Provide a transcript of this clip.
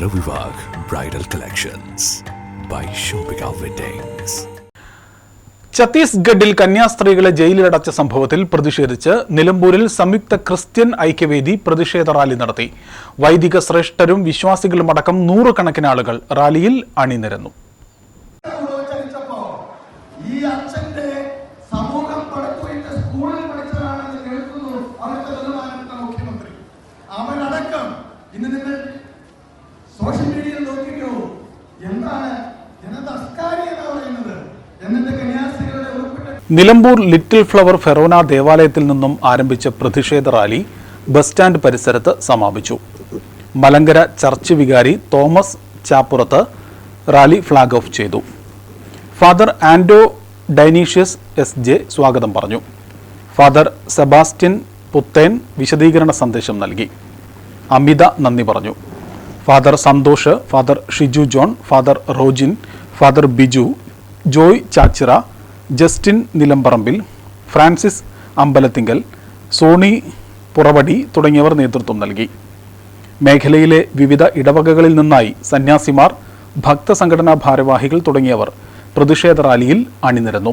Charithra Vivah bridal collections by Shopika weddings ഛത്തീസ്ഗഡിൽ കന്യാസ്ത്രീകളെ ജയിലിലടച്ച സംഭവത്തിൽ പ്രതിഷേധിച്ച് നിലമ്പൂരിൽ സംയുക്ത ക്രിസ്ത്യൻ ഐക്യവേദി പ്രതിഷേധ റാലി നടത്തി. വൈദിക ശ്രേഷ്ഠരും വിശ്വാസികളുമടക്കം നൂറുകണക്കിന് ആളുകൾ റാലിയിൽ അണിനിരന്നു. ഈ അച്ഛന്റെ സോഷ്യൽ മീഡിയയിൽ നോക്കിക്കോ. എന്താണ്? കന്യാസ്ത്രീകളുടെ നിലമ്പൂർ ലിറ്റിൽ ഫ്ലവർ ഫെറോന ദേവാലയത്തിൽ നിന്നും ആരംഭിച്ച പ്രതിഷേധ റാലി ബസ് സ്റ്റാൻഡ് പരിസരത്ത് സമാപിച്ചു. മലങ്കര ചർച്ച് വികാരി Thomas Chappurath rally flag off ചെയ്തു. Father Anto Dionysius S J സ്വാഗതം പറഞ്ഞു. ഫാദർ സെബാസ്റ്റ്യൻ പുത്തേൻ വിശദീകരണ സന്ദേശം നൽകി. അമിത നന്ദി പറഞ്ഞു. Father Santhosh father Shiju John father Rojin father Biju Joy Chachira Justin Nilamparambil Francis Ambalathinkal Sony Puravadi തുടങ്ങിയവർ നേതൃത്വം നൽകി. മേഖലയിലെ വിവിധ ഇടവകകളിൽ നിന്നായി സന്യാസിമാർ ഭക്തസംഘടനാ ഭാരവാഹികൾ തുടങ്ങിയവർ പ്രതിഷേധ റാലിയിൽ അണിനിരന്നു.